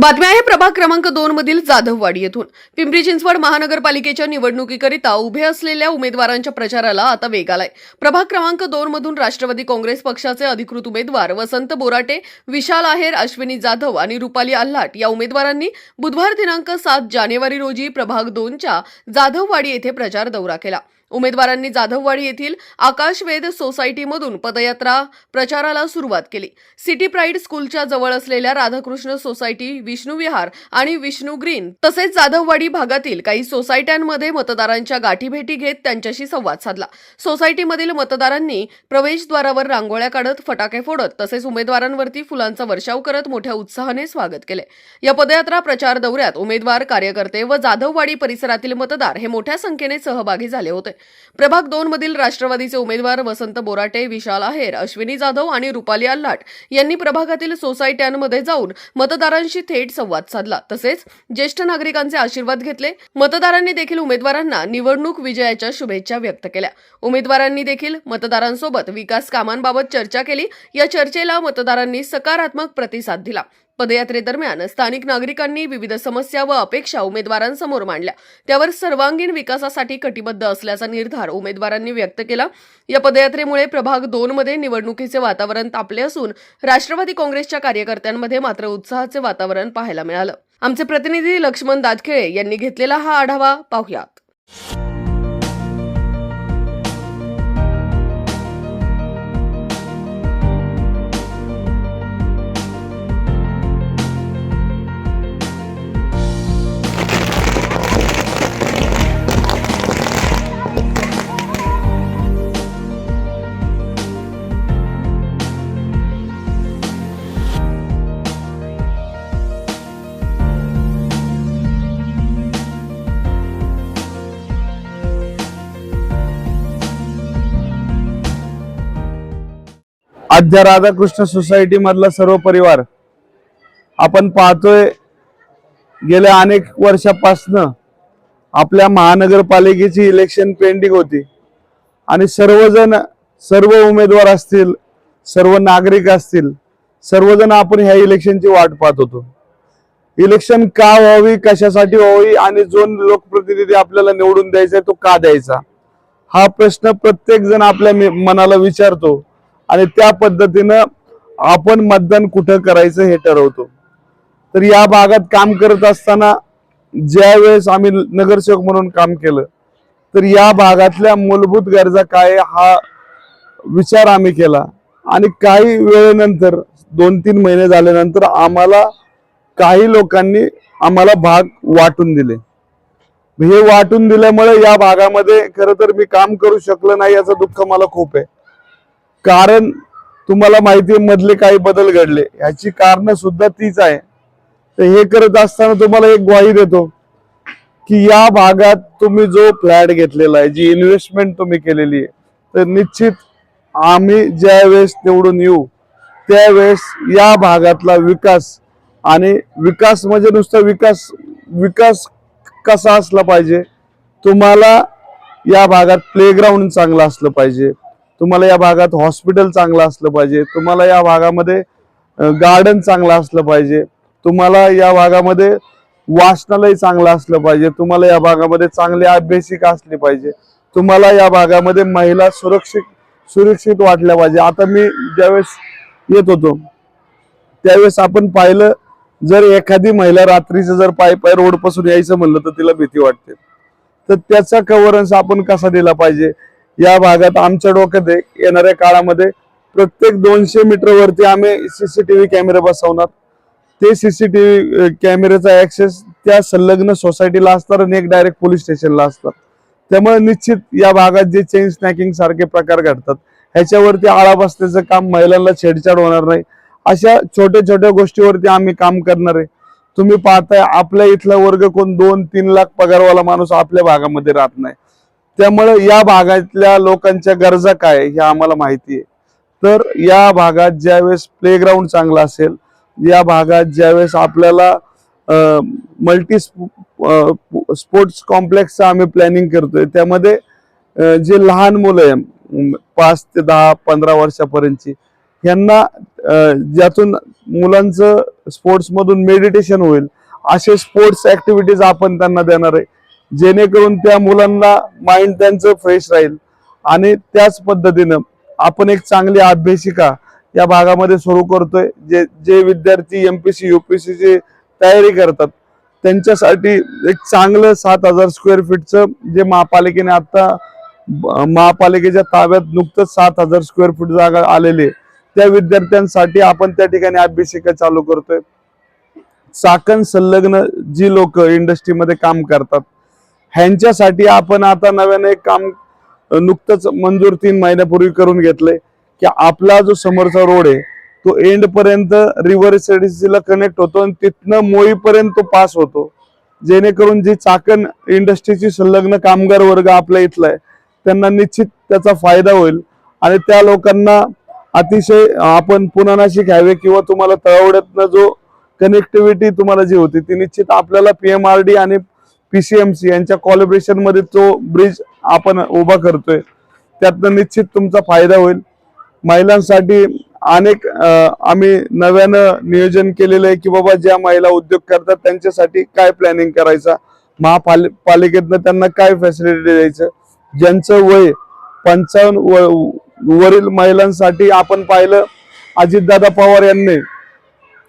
बातम्या आहे प्रभाग क्रमांक दोन मधील जाधववाडी येथून. पिंपरी चिंचवड महानगरपालिकेच्या निवडणुकीकरिता उभे असलेल्या उमेदवारांच्या प्रचाराला आता वेग आलाय. प्रभाग क्रमांक दोन मधून राष्ट्रवादी काँग्रेस पक्षाचे अधिकृत उमेदवार वसंत बोराटे विशाल आहेर अश्विनी जाधव आणि रुपाली आल्हाट या उमेदवारांनी बुधवार दिनांक सात जानेवारी रोजी प्रभाग दोनच्या जाधववाडी येथे प्रचार दौरा केला. उमेदवारांनी जाधववाडी येथील आकाशवेध सोसायटीमधून पदयात्रा प्रचाराला सुरुवात केली. सिटी प्राईड स्कूलच्या जवळ असलेल्या राधाकृष्ण सोसायटी विष्णू विहार आणि विष्णू ग्रीन तसेच जाधववाडी भागातील काही सोसायट्यांमध्ये मतदारांच्या गाठीभेटी घेत त्यांच्याशी संवाद साधला. सोसायटीमधील मतदारांनी प्रवेशद्वारावर रांगोळ्या काढत फटाके फोडत तसेच उमेदवारांवरती फुलांचा वर्षाव करत मोठ्या उत्साहाने स्वागत केले. या पदयात्रा प्रचार दौऱ्यात उमेदवार कार्यकर्ते व जाधववाडी परिसरातील मतदार हे मोठ्या संख्येने सहभागी झाले होते. प्रभाग दोन मधील राष्ट्रवादीचे उमेदवार वसंत बोराटे विशाल आहेर अश्विनी जाधव आणि रुपाली आल्लाट यांनी प्रभागातील सोसायट्यांमध्ये जाऊन मतदारांशी थेट संवाद साधला. तसेच ज्येष्ठ नागरिकांचे आशीर्वाद घेतले. मतदारांनी देखील उमेदवारांना निवडणूक विजयाच्या शुभेच्छा व्यक्त केल्या. उमेदवारांनी देखील मतदारांसोबत विकास कामांबाबत चर्चा केली. या चर्चेला मतदारांनी सकारात्मक प्रतिसाद दिला. पदयात्रेदरम्यान स्थानिक नागरिकांनी विविध समस्या व अपेक्षा उमेदवारांसमोर मांडल्या. त्यावर सर्वांगीण विकासासाठी कटिबद्ध असल्याचा निर्धार उमेदवारांनी व्यक्त केला. या पदयात्रेमुळे प्रभाग दोन मध्ये निवडणुकीचे वातावरण तापले असून राष्ट्रवादी काँग्रेसच्या कार्यकर्त्यांमध्ये मात्र उत्साहाचे वातावरण पाहायला मिळालं. आमचे प्रतिनिधी लक्ष्मण दादखेळे यांनी घेतलेला हा आढावा पाहुयात. आद्य राधाकृष्ण सोसायटी मधला सर्व परिवार आपण पाहतोय गेल्या अनेक वर्षापासनं आपल्या महानगरपालिकेची इलेक्शन पेंडिंग होती. आणि सर्वजण सर्व उमेदवार असतील सर्व नागरिक असतील सर्वजण आपण ह्या इलेक्शनची वाट पाहत होतो. इलेक्शन का व्हावी कशासाठी व्हावी आणि जो लोकप्रतिनिधी आपल्याला निवडून द्यायचा आहे तो का द्यायचा? हा प्रश्न प्रत्येक जण आपल्या मनाला विचारतो. आणि त्या पद्धतीनं आपण मतदान कुठं करायचं हे ठरवतो. तर या भागात काम करत असताना ज्या वेळेस आम्ही नगरसेवक म्हणून काम केलं तर या भागातल्या मूलभूत गरजा काय हा विचार आम्ही केला. आणि काही वेळेनंतर दोन तीन महिने झाल्यानंतर आम्हाला काही लोकांनी आम्हाला भाग वाटून दिले. हे वाटून दिल्यामुळे या भागामध्ये खरं तर मी काम करू शकलो नाही याचं दुःख मला खूप आहे. कारण तुम्हाला माहिती आहे मधले काही बदल घडले. ह्याची कारण सुद्धा तीच आहे. तर हे करत असताना तुम्हाला एक ग्वाही देतो की या भागात तुम्ही जो फ्लॅट घेतलेला आहे जी इन्व्हेस्टमेंट तुम्ही केलेली आहे तर निश्चित आम्ही ज्या वेळेस निवडून येऊ त्यावेळेस या भागातला विकास आणि विकास म्हणजे नुसता विकास विकास कसा असला पाहिजे तुम्हाला या भागात प्लेग्राऊंड चांगलं असलं पाहिजे. तुम्हाला या भागात हॉस्पिटल चांगलं असलं पाहिजे तुम्हाला या भागामध्ये गार्डन चांगलं असलं पाहिजे तुम्हाला या भागामध्ये वाचनालय चांगलं असलं पाहिजे तुम्हाला या भागामध्ये चांगली अभ्यासिका असली पाहिजे तुम्हाला या भागामध्ये महिला सुरक्षित सुरक्षित वाटल्या पाहिजे. आता मी ज्यावेळेस येत होतो त्यावेळेस आपण पाहिलं जर एखादी महिला रात्रीचं जर पाय पाय रोडपासून यायचं म्हणलं तर तिला भीती वाटते. तर त्याचा कव्हरन्स आपण कसा दिला पाहिजे? या भागात आमच्या डोक्यात आहे येणाऱ्या काळामध्ये प्रत्येक दोनशे मीटर वरती आम्ही सीसीटीव्ही कॅमेरे बसवणार. ते सीसीटीव्ही कॅमेऱ्याचा ऍक्सेस त्या संलग्न सोसायटीला असतात आणि एक डायरेक्ट पोलीस स्टेशनला असतात त्यामुळे निश्चित या भागात जे चेन स्नॅकिंग सारखे प्रकार घडतात ह्याच्यावरती आळा बसण्याचं काम महिलांना छेडछाड होणार नाही. अशा छोट्या छोट्या गोष्टीवरती आम्ही काम करणार आहे. तुम्ही पाहताय आपल्या इथला वर्ग कोण दोन तीन लाख पगारवाला माणूस आपल्या भागामध्ये राहत नाही. त्यामुळे या भागातल्या लोकांच्या गरजा काय ह्या हे आम्हाला माहिती आहे. तर या भागात ज्यावेळेस प्लेग्राऊंड चांगला असेल या भागात ज्यावेळेस आपल्याला मल्टी स्पोर्ट्स कॉम्प्लेक्सचं आम्ही प्लॅनिंग करतोय त्यामध्ये जे लहान मुलं आहे पाच ते दहा पंधरा वर्षापर्यंतची यांना ज्यातून मुलांचं स्पोर्ट्समधून मेडिटेशन होईल असे स्पोर्ट्स ऍक्टिव्हिटीज आपण त्यांना देणार आहे. जेणेकरून त्या मुलांना माइंड त्यांचं फ्रेश राहील. आणि त्याच पद्धतीनं आपण एक चांगली अभ्यासिका या भागामध्ये सुरू करतोय. जे जे विद्यार्थी M P C U P ची तयारी करतात त्यांच्यासाठी एक चांगलं सात हजार स्क्वेअर फीटचं जे महापालिकेने आता महापालिकेच्या ताब्यात नुकतंच सात हजार स्क्वेअर फूट जागा आलेली आहे. त्या विद्यार्थ्यांसाठी आपण त्या ठिकाणी अभ्यासिका चालू करतोय. चाकण संलग्न जी लोक इंडस्ट्रीमध्ये काम करतात ह्यांच्यासाठी आपण आता नव्याने एक काम नुकतंच मंजूर तीन महिन्यापूर्वी करून घेतलंय की आपला जो समोरचा रोड आहे तो एंड पर्यंत रिव्हर ला कनेक्ट होतो आणि तिथनं मोईपर्यंत तो पास होतो. जेणेकरून जी चाकण इंडस्ट्रीची संलग्न कामगार वर्ग आपल्या इथला आहे त्यांना निश्चित त्याचा फायदा होईल. आणि त्या लोकांना अतिशय आपण पुन्हा नाशिक किंवा तुम्हाला तळवड्यातनं जो कनेक्टिव्हिटी तुम्हाला जी होती ती निश्चित आपल्याला पीएमआरडी आणि पीसीएमसी यांच्या कोलॅबरेशनमध्ये तो ब्रिज आपण उभा करतोय. त्यातनं निश्चित तुमचा फायदा होईल. महिलांसाठी अनेक आम्ही नव्यानं नियोजन केलेलं आहे की बाबा ज्या महिला उद्योग करतात त्यांच्यासाठी काय प्लॅनिंग करायचा? महापाल पालिकेतनं त्यांना काय फॅसिलिटी द्यायचं? ज्यांचं वय पंचावन्न व- वरील महिलांसाठी आपण पाहिलं अजितदादा पवार यांनी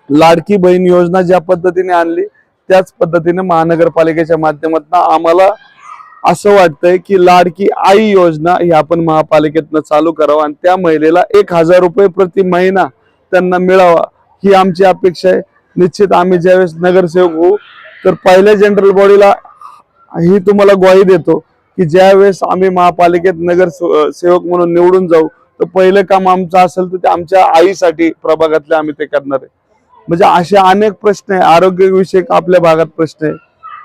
लाडकी बहीण योजना ज्या पद्धतीने आणली त्याच पद्धतीने महानगरपालिकेच्या माध्यमातून आम्हाला असं वाटतंय की लाडकी आई योजना ही आपण महापालिकेतनं चालू करावं आणि त्या महिलेला एक हजार रुपये प्रति महिना त्यांना मिळावा ही आमची अपेक्षा आहे. निश्चित आम्ही ज्यावेळेस नगरसेवक होऊ तर पहिल्या जनरल बॉडीला ही तुम्हाला ग्वाही देतो की ज्यावेळेस आम्ही महापालिकेत नगर सेवक म्हणून निवडून जाऊ तर पहिलं काम आमचं असेल तर ते आमच्या आईसाठी प्रभागातले आम्ही ते करणार आहे. म्हणजे असे अनेक प्रश्न आहे. आरोग्यविषयक आपल्या भागात प्रश्न आहे.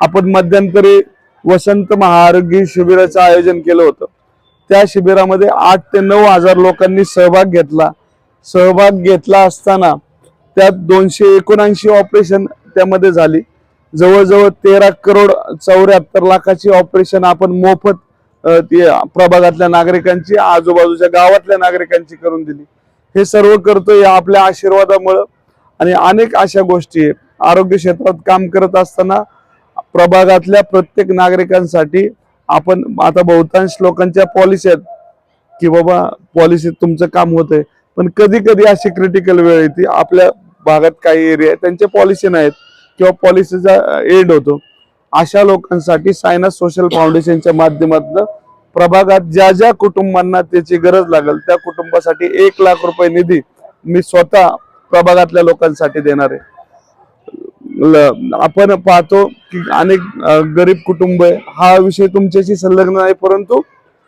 आपण मध्यंतरी वसंत महाआरोग्य शिबिराचं आयोजन केलं होतं. त्या शिबिरामध्ये आठ ते नऊ हजार लोकांनी सहभाग घेतला. सहभाग घेतला असताना त्यात दोनशे एकोणऐंशी ऑपरेशन त्यामध्ये झाली. जवळजवळ तेरा करोड चौऱ्याहत्तर लाखाची ऑपरेशन आपण मोफत प्रभागातल्या नागरिकांची आजूबाजूच्या गावातल्या नागरिकांची करून दिली. हे सर्व करतो या आपल्या आशीर्वादामुळं आणि अनेक अशा गोष्टी आरोग्य क्षेत्रात काम करत असताना प्रभागातल्या प्रत्येक नागरिकांसाठी आपण आता बहुतांश लोकांच्या पॉलिसी आहेत की बाबा पॉलिसीत तुमचं काम होतंय. पण कधी कधी अशी क्रिटिकल वेळ येते आपल्या भागात काही एरिया आहे त्यांच्या पॉलिसी नाहीत किंवा पॉलिसीचा एंड होतो. अशा लोकांसाठी सायनस सोशल फाउंडेशनच्या माध्यमातून प्रभागात ज्या ज्या कुटुंबांना त्याची गरज लागेल त्या कुटुंबासाठी एक लाख रुपये निधी मी स्वतः प्रभागातल्या लोकांसाठी देणार आहे. आपण पाहतो की अनेक गरीब कुटुंब आहे. हा विषय तुमच्याशी संलग्न आहे परंतु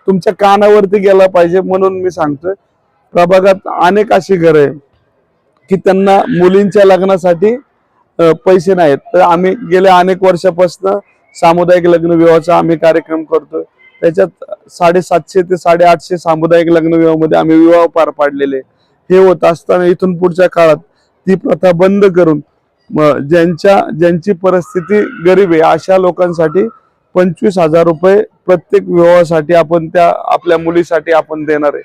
तुमच्या कानावरती गेला पाहिजे म्हणून मी सांगतोय. प्रभागात अनेक अशी घरं आहे की त्यांना मुलींच्या लग्नासाठी पैसे नाहीत. तर आम्ही गेल्या अनेक वर्षापासून सामुदायिक लग्न विवाहाचा आम्ही कार्यक्रम करतोय. त्याच्यात साडेसातशे ते साडेआठशे सामुदायिक लग्न विवाहामध्ये आम्ही विवाह पार पाडलेले. हे होत असताना इथून पुढच्या काळात ती प्रथा बंद करून ज्यांच्या ज्यांची परिस्थिती गरीब आहे अशा लोकांसाठी पंचवीस हजार रुपये प्रत्येक विवाहासाठी आपण त्या आपल्या मुलीसाठी आपण देणार आहे.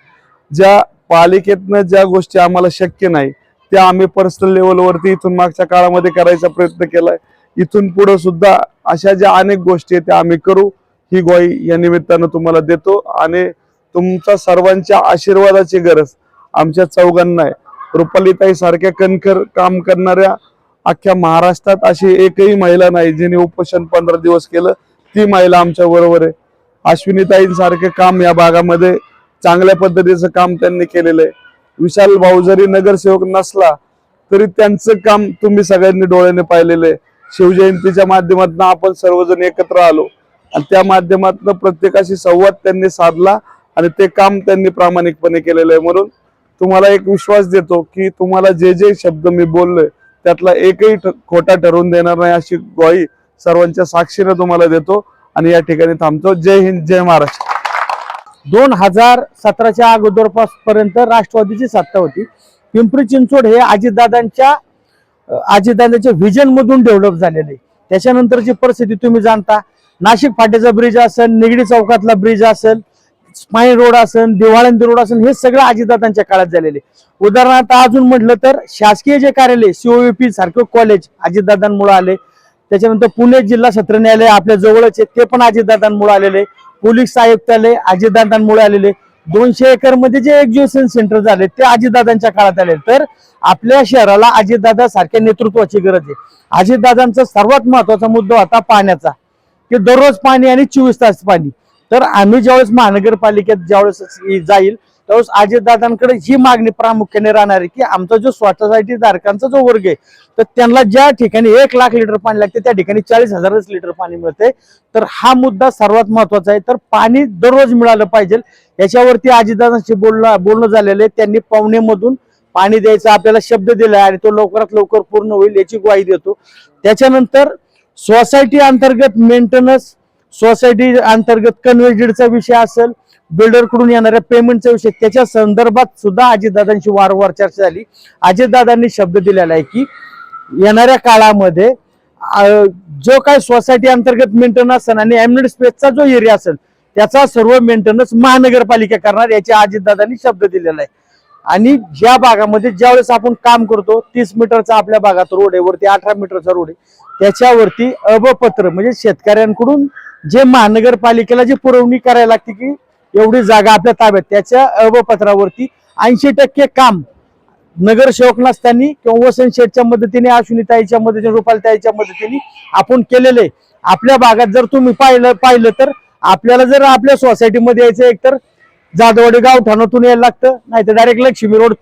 ज्या पालिकेतनं ज्या गोष्टी आम्हाला शक्य नाही त्या आम्ही पर्सनल लेवलवरती इथून मागच्या काळामध्ये करायचा प्रयत्न केलाय. इथून पुढे सुद्धा अशा ज्या अनेक गोष्टी आहेत त्या आम्ही करू. ही ग्वाही या निमित्तानं तुम्हाला देतो आणि तुमचा सर्वांच्या आशीर्वादाची गरज आमच्या चौघांना आहे रुपालीताई सारख्या कणखर काम करणाऱ्या अख्ख्या महाराष्ट्रात अशी एकही महिला नाही जिने उपोषण पंधरा दिवस केलं ती महिला आमच्या बरोबर आहे. अश्विनीताईंसारखे काम या भागामध्ये चांगल्या पद्धतीचं काम त्यांनी केलेलं आहे. विशाल भाऊ जरी नगरसेवक नसला तरी त्यांचं काम तुम्ही सगळ्यांनी डोळ्याने पाहिलेलं आहे. शिवजयंतीच्या माध्यमातून आपण सर्वजण एकत्र आलो. आणि त्या माध्यमातून प्रत्येकाशी संवाद त्यांनी साधला आणि ते काम त्यांनी प्रामाणिकपणे केलेलं आहे म्हणून तुम्हाला एक विश्वास देतो की तुम्हाला जे जे शब्द मी बोललोय त्यातला एकही खोटा ठरवून देणार नाही अशी ग्वाही सर्वांच्या साक्षीने तुम्हाला देतो आणि या ठिकाणी थांबतो. जय हिंद जय महाराष्ट्र. दोन हजार सतराच्या अगोदर पर्यंत राष्ट्रवादीची सत्ता होती. पिंपरी चिंचवड हे अजितदादांच्या अं, अजितदादांच्या व्हिजन मधून डेव्हलप झालेले त्याच्यानंतरची परिस्थिती तुम्ही जाणता. नाशिक फाट्याचा ब्रिज असेल निगडी चौकातला ब्रिज असेल स्पाईन रोड असन दिवाळंदी रोड असन हे सगळं अजितदादांच्या काळात झालेले. उदाहरणार्थ अजून म्हटलं तर शासकीय जे कार्यालय सीओपी सारखं कॉलेज अजितदादांमुळे आले. त्याच्यानंतर पुणे जिल्हा सत्र न्यायालय आपल्या जवळच आहे ते पण अजितदादांमुळे आलेले. पोलीस आयुक्तालय अजितदादांमुळे आलेले. दोनशे एकरमध्ये जे एक्झिबिशन सेंटर झाले ते अजितदादांच्या काळात आले. तर आपल्या शहराला अजितदादा सारख्या नेतृत्वाची गरज आहे. अजितदादांचा सर्वात महत्त्वाचा मुद्दा होता पाण्याचा. की दररोज पाणी आणि चोवीस तास पाणी. तर आम्ही ज्यावेळेस महानगरपालिकेत ज्यावेळेस जाईल त्यावेळेस अजितदादांकडे ही मागणी प्रामुख्याने राहणार आहे की आमचा जो सोसायटी धारकांचा जो वर्ग आहे तर त्यांना ज्या ठिकाणी एक लाख लिटर पाणी लागते त्या ठिकाणी चाळीस हजारच लिटर पाणी मिळते. तर हा मुद्दा सर्वात महत्त्वाचा आहे. तर पाणी दररोज मिळालं पाहिजे याच्यावरती अजितदादांशी बोलणं बोलणं झालेलं आहे. त्यांनी पावणेमधून पाणी द्यायचा आपल्याला शब्द दिला आणि तो लवकरात लवकर पूर्ण होईल याची ग्वाही देतो. त्याच्यानंतर सोसायटी अंतर्गत मेंटेनन्स सोसायटी अंतर्गत कन्व्हेजडचा विषय असेल बिल्डरकडून येणाऱ्या पेमेंटचा विषय त्याच्या संदर्भात सुद्धा अजितदादांशी वारंवार चर्चा झाली. अजितदादांनी शब्द दिलेला आहे की येणाऱ्या काळामध्ये जो काय सोसायटी अंतर्गत मेंटेनन्स असेल आणि एमनेट स्पेसचा जो एरिया असेल त्याचा सर्व मेंटेनन्स महानगरपालिका करणार याचे अजितदादांनी शब्द दिलेला आहे. आणि ज्या भागामध्ये ज्यावेळेस आपण काम करतो तीस मीटरचा आपल्या भागात रोड आहे वरती अठरा मीटरचा रोड आहे त्याच्यावरती अबपत्र म्हणजे शेतकऱ्यांकडून जे महानगरपालिकेला जी पुरवणी करायला लागते की एवढी जागा आपल्या ताब्यात त्याच्या अवपत्रावरती ऐंशी टक्के काम नगरसेवक नसताना किंवा वसंत शेठच्या मदतीने अश्विनीताईच्या मदतीने रुपालताईच्या मदतीने आपण केलेले. आपल्या भागात जर तुम्ही पाहिलं पाहिलं तर आपल्याला जर आपल्या सोसायटीमध्ये यायचं एक तर जाधववाडी गावठाणातून यायला लागतं नाही तर डायरेक्ट लक्ष्मी रोड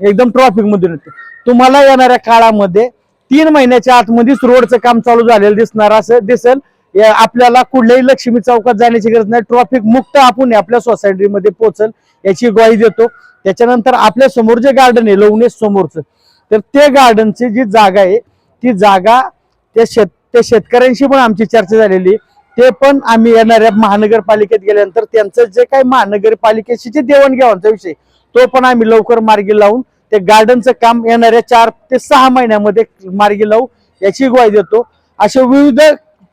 एकदम ट्रॉफिक मधून येतं. तुम्हाला येणाऱ्या काळामध्ये तीन महिन्याच्या आतमध्येच रोडचं काम चालू झालेलं दिसणार असं दिसेल. आपल्याला कुठल्याही लक्ष्मी चौकात जाण्याची गरज नाही. ट्रॉफिक मुक्त आपण आपल्या सोसायटीमध्ये पोहोचल याची ग्वाही देतो. त्याच्यानंतर आपल्यासमोर जे गार्डन आहे लवणे समोरचं तर ते गार्डनची जी जागा आहे ती जागा त्या शेत त्या शेतकऱ्यांशी पण आमची चर्चा झालेली आहे. ते पण आम्ही येणाऱ्या महानगरपालिकेत गेल्यानंतर त्यांचं जे काही महानगरपालिकेशी जे देवाणघेवाणचा विषय तो पण आम्ही लवकर मार्गी लावून ते गार्डनचं काम येणाऱ्या चार ते सहा महिन्यामध्ये मार्गी लावू याची ग्वाही देतो. असे विविध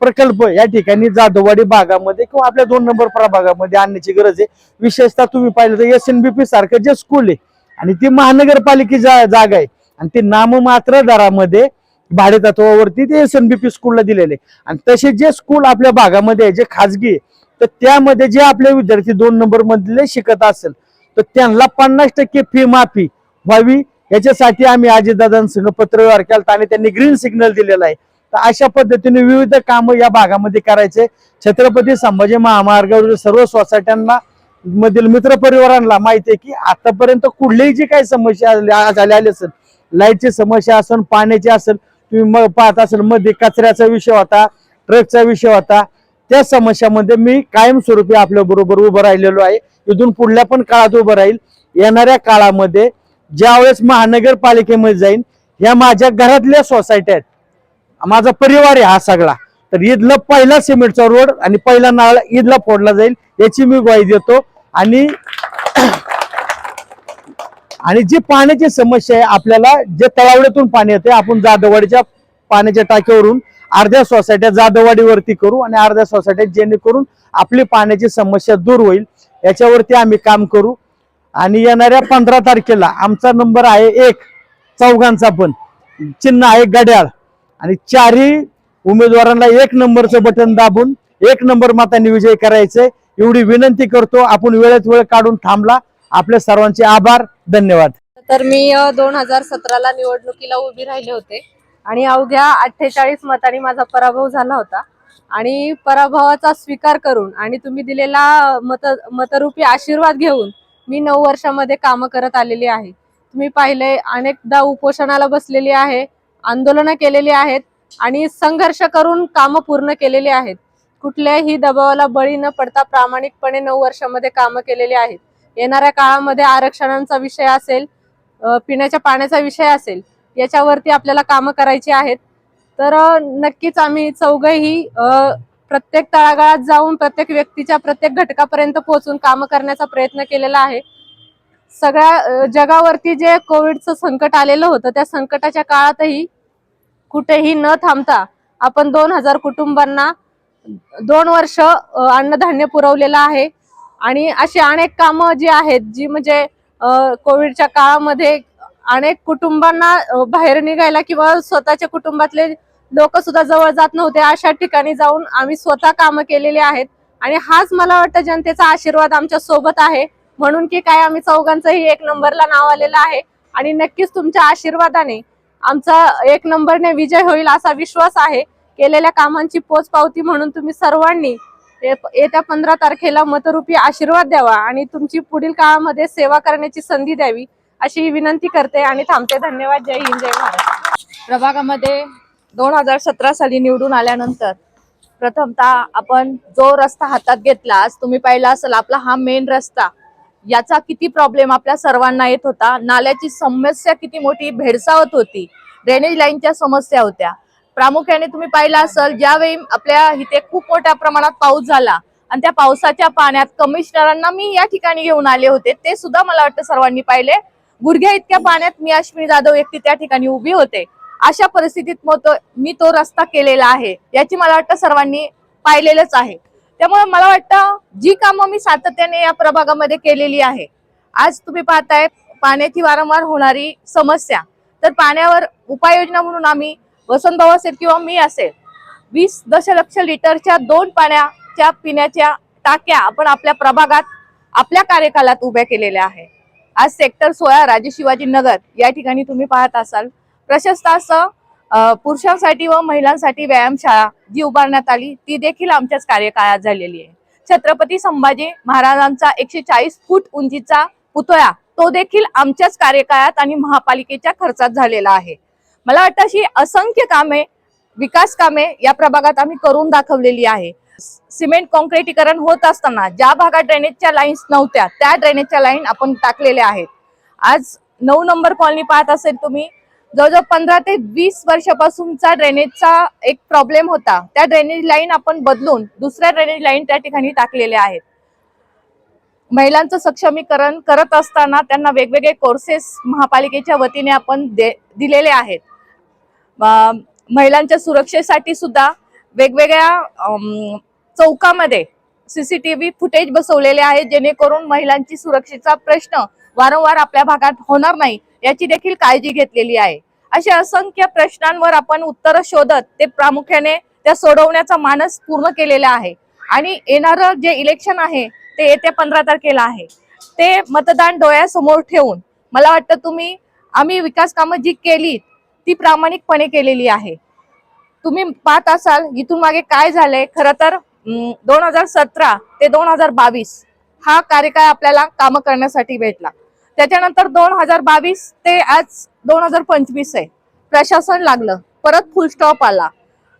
प्रकल्प या ठिकाणी जाधववाडी भागामध्ये किंवा आपल्या दोन नंबर प्रभागामध्ये आणण्याची गरज आहे. विशेषतः तुम्ही पाहिलं तर एस एन बी पी सारखं जे स्कूल आहे आणि ती महानगरपालिके जागा आहे. आणि ती नाममात्र दरामध्ये भाडे तत्वावरती ते एस एन बी पी स्कूलला दिलेले आणि तसे जे स्कूल आपल्या भागामध्ये आहे जे खाजगी आहे तर त्यामध्ये जे आपले विद्यार्थी दोन नंबर मधले शिकत असेल तर त्यांना पन्नास टक्के फी माफी व्हावी. याच्यासाठी आम्ही अजितदादांसंग पत्रव्यवहार केला आणि त्यांनी ग्रीन सिग्नल दिलेला आहे. तर अशा पद्धतीने विविध कामं या भागामध्ये करायचे. छत्रपती संभाजी महामार्गावरील सर्व सोसायट्यांना मधील मित्र परिवारांना माहिती आहे की आतापर्यंत कुठलीही जी काही समस्या आली झाली आली असेल लाईटची समस्या असेल पाण्याची असेल तुम्ही मग पाहत असेल मध्ये कचऱ्याचा विषय होता ट्रकचा विषय होता त्या समस्यामध्ये मी कायमस्वरूपी आपल्या बरोबर उभं राहिलेलो आहे. इथून पुढल्या पण काळात उभं राहील. येणाऱ्या काळामध्ये ज्यावेळेस महानगरपालिकेमध्ये जाईन या माझ्या घरातल्या सोसायट्या आहेत. माझा परिवार आहे हा सगळा. तर ईदला पहिला सिमेंटचा रोड आणि पहिला नाळ ईदला फोडला जाईल याची मी ग्वाही देतो. आणि आणि जी पाण्याची समस्या आहे आपल्याला जे तळावड्यातून पाणी येते आपण जाधववाडीच्या पाण्याच्या टाक्यावरून अर्ध्या सोसायट्या जाधववाडीवरती करू आणि अर्ध्या सोसायट्या जेणेकरून आपली पाण्याची समस्या दूर होईल. याच्यावरती आम्ही काम करू. आणि येणाऱ्या पंधरा तारखेला आमचा नंबर आहे एक चौघांचा पण. चिन्ह आहे गड्याळ. आणि चारही उमेदवारांना एक नंबरचं बटन दाबून एक नंबर मतांनी विजय करायचे. एवढी विनंती करतो. आपण वेळेत वेळ काढून थांबला. आपल्या सर्वांचे आभार. धन्यवाद. तर मी दोन हजार सतराला निवडणुकीला उभी राहिले होते. आणि अवघ्या अठ्ठेचाळीस मतांनी माझा पराभव झाला होता. आणि पराभवाचा स्वीकार करून आणि तुम्ही दिलेला मत मतरूपी आशीर्वाद घेऊन मी नऊ वर्षामध्ये कामं करत आलेली आहे. तुम्ही पाहिले अनेकदा उपोषणाला बसलेली आहे. आंदोलनं केलेली आहेत आणि संघर्ष करून कामं पूर्ण केलेली आहेत. कुठल्याही दबावाला बळी न पडता प्रामाणिकपणे नऊ वर्षामध्ये कामं केलेली आहेत. येणाऱ्या काळामध्ये आरक्षणांचा विषय असेल पिण्याच्या पाण्याचा विषय असेल याच्यावरती आपल्याला कामं करायची आहेत. तर नक्कीच आम्ही चौघही प्रत्येक तळागाळात जाऊन प्रत्येक व्यक्तीच्या प्रत्येक घटकापर्यंत पोहोचून कामं करण्याचा प्रयत्न केलेला आहे. सगळ्या जगावरती जे कोविडचं संकट आलेलं होतं त्या संकटाच्या काळातही कुठेही न थांबता आपण दोन हजार कुटुंबांना दोन वर्ष अन्नधान्य पुरवलेलं आहे. आणि अशी अनेक कामं जी आहेत जी म्हणजे कोविडच्या काळामध्ये अनेक कुटुंबांना बाहेर निघायला किंवा स्वतःच्या कुटुंबातले लोक सुद्धा जवळ जात नव्हते अशा ठिकाणी जाऊन आम्ही स्वतः कामं केलेली आहेत. आणि हाच मला वाटतं जनतेचा आशीर्वाद आमच्यासोबत आहे. म्हणून की काय आम्ही चौघांचंही एक नंबरला नाव आलेलं आहे. आणि नक्कीच तुमच्या आशीर्वादाने आमचा एक नंबरने विजय होईल असा विश्वास आहे. केलेल्या कामांची पोचपावती म्हणून तुम्ही सर्वांनी ये- येत्या पंधरा तारखेला मतरूपी आशीर्वाद द्यावा आणि तुमची पुढील काळामध्ये सेवा करण्याची संधी द्यावी अशी विनंती करते आणि थांबते. धन्यवाद. जय हिंद जय भारत. प्रभागामध्ये दोन हजार सतरा साली निवडून आल्यानंतर प्रथमतः आपण जो रस्ता हातात घेतला आज तुम्ही पाहिला असेल आपला हा मेन रस्ता. याचा किती प्रॉब्लेम आपल्या सर्वांना येत होता. नाल्याची समस्या किती मोठी भेडसावत होती. ड्रेनेज लाईनच्या समस्या होत्या. प्रामुख्याने तुम्ही पाहिलं असेल ज्यावेळी आपल्या इथे खूप मोठ्या प्रमाणात पाऊस झाला आणि त्या पावसाच्या पाण्यात कमिशनरांना मी या ठिकाणी घेऊन आले होते. ते सुद्धा मला वाटतं सर्वांनी पाहिले. गुडघ्या इतक्या पाण्यात मी अश्विनी जाधव व्यक्ती त्या ठिकाणी उभी होते. अशा परिस्थितीत मग मी तो रस्ता केलेला आहे. याची मला वाटतं सर्वांनी पाहिलेलंच आहे. त्यामुळे मला वाटतं जी कामं मी सातत्याने या प्रभागामध्ये केलेली आहे आज तुम्ही पाहताय पाण्याची वारंवार होणारी समस्या. तर पाण्यावर उपाययोजना म्हणून आम्ही वसंतभाऊ असेल किंवा मी असेल वीस दशलक्ष लिटरच्या दोन पाण्याच्या पिण्याच्या टाक्या आपण आपल्या प्रभागात आपल्या कार्यकालात उभ्या केलेल्या आहे. आज सेक्टर सोळा राजे शिवाजी नगर या ठिकाणी तुम्ही पाहत असाल प्रशस्त असं पुरुषांसाठी व महिलांसाठी व्यायामशाळा जी उभारण्यात आली ती देखील आमच्याच कार्यकाळात झालेली आहे. छत्रपती संभाजी महाराजांचा एकशे चाळीस फूट उंचीचा पुतळा तो देखील आमच्याच कार्यकाळात आणि महापालिकेच्या खर्चात झालेला आहे. मला वाटतं अशी असंख्य कामे विकास कामे या प्रभागात आम्ही करून दाखवलेली आहे. सिमेंट कॉन्क्रिटीकरण होत असताना ज्या भागात ड्रेनेजच्या लाईन्स नव्हत्या त्या ड्रेनेजच्या लाईन आपण टाकलेल्या आहेत. आज नऊ नंबर कॉलनी पाहत असेल तुम्ही जवळजवळ पंधरा ते वीस वर्षापासूनचा ड्रेनेजचा एक प्रॉब्लेम होता. त्या ड्रेनेज लाईन आपण बदलून दुसऱ्या ड्रेनेज लाईन त्या ठिकाणी टाकलेल्या आहेत. महिलांचं सक्षमीकरण करत असताना त्यांना वेगवेगळे कोर्सेस महापालिकेच्या वतीने आपण दे दिलेले आहेत. महिलांच्या सुरक्षेसाठी सुद्धा वेगवेगळ्या अं, चौकामध्ये सीसीटीव्ही फुटेज बसवलेले आहेत जेणेकरून महिलांची सुरक्षेचा प्रश्न वारंवार आपल्या भागात होणार नाही. याची देखील काळजी घेतलेली आहे. अशा असंख्य प्रश्नांवर आपण उत्तर शोधत ते प्रामुख्याने त्या सोडवण्याचा मानस पूर्ण केलेला आहे. आणि येणारं जे इलेक्शन आहे ते येत्या पंधरा तारखेला आहे. ते मतदान डोळ्यासमोर ठेवून मला वाटतं तुम्ही आम्ही विकास कामं जी केली ती प्रामाणिकपणे केलेली आहे. तुम्ही पाहत असाल इथून मागे काय झालंय खरं तर दोन हजार सतरा ते दोन हजार बावीस हा कार्यकाळ आपल्याला कामं करण्यासाठी भेटला. त्याच्यानंतर दोन हजार बावीस ते आज दोन हजार पंचवीस आहे. प्रशासन लागलं. परत फुल स्टॉप आला.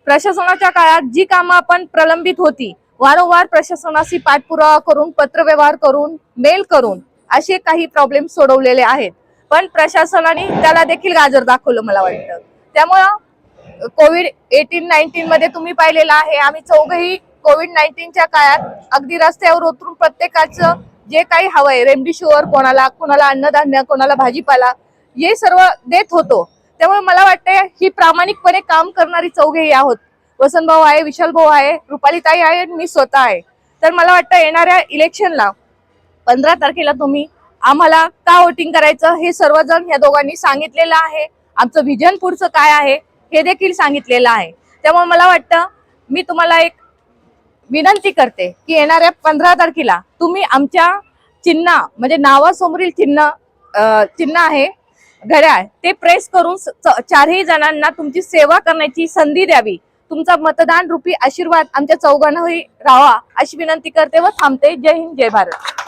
प्रशासनाच्या काळात जी कामं आपण प्रलंबित होती वारंवार प्रशासनाशी पाठपुरावा करून पत्रव्यवहार करून मेल करून असे काही प्रॉब्लेम सोडवलेले आहेत. पण प्रशासनाने त्याला देखील गाजर दाखवलं मला वाटतं. त्यामुळं कोविड एटीन नाईन्टीन मध्ये तुम्ही पाहिलेलं आहे. आम्ही चौघही कोविड नाईन्टीनच्या काळात अगदी रस्त्यावर उतरून प्रत्येकाचं जे काही हवंय रेमडिशिवर कोणाला कोणाला अन्नधान्य कोणाला भाजीपाला हे सर्व देत होतो. त्यामुळे मला वाटतंय ही प्रामाणिकपणे काम करणारी चौघेही आहोत. वसंत भाऊ आहे विशाल भाऊ आहे रुपालीताई आहे आणि मी स्वतः आहे. तर मला वाटतं येणाऱ्या इलेक्शनला पंधरा तारखेला तुम्ही आम्हाला का वोटिंग करायचं हे सर्वजण या दोघांनी सांगितलेलं आहे. आमचं व्हिजन पुढचं काय आहे हे देखील सांगितलेलं आहे. त्यामुळे मला वाटतं मी तुम्हाला एक विनंती करते की येणाऱ्या पंधरा तारखेला तुम्ही आमच्या चिन्ह म्हणजे नावासमोरील चिन्ह चिन्ह आहे घड्याळ ते प्रेस करून चारही जणांना तुमची सेवा करण्याची संधी द्यावी. तुमचा मतदान रूपी आशीर्वाद आमच्या चौघांनाही राहावा अशी विनंती करते व थांबते. जय हिंद जय भारत.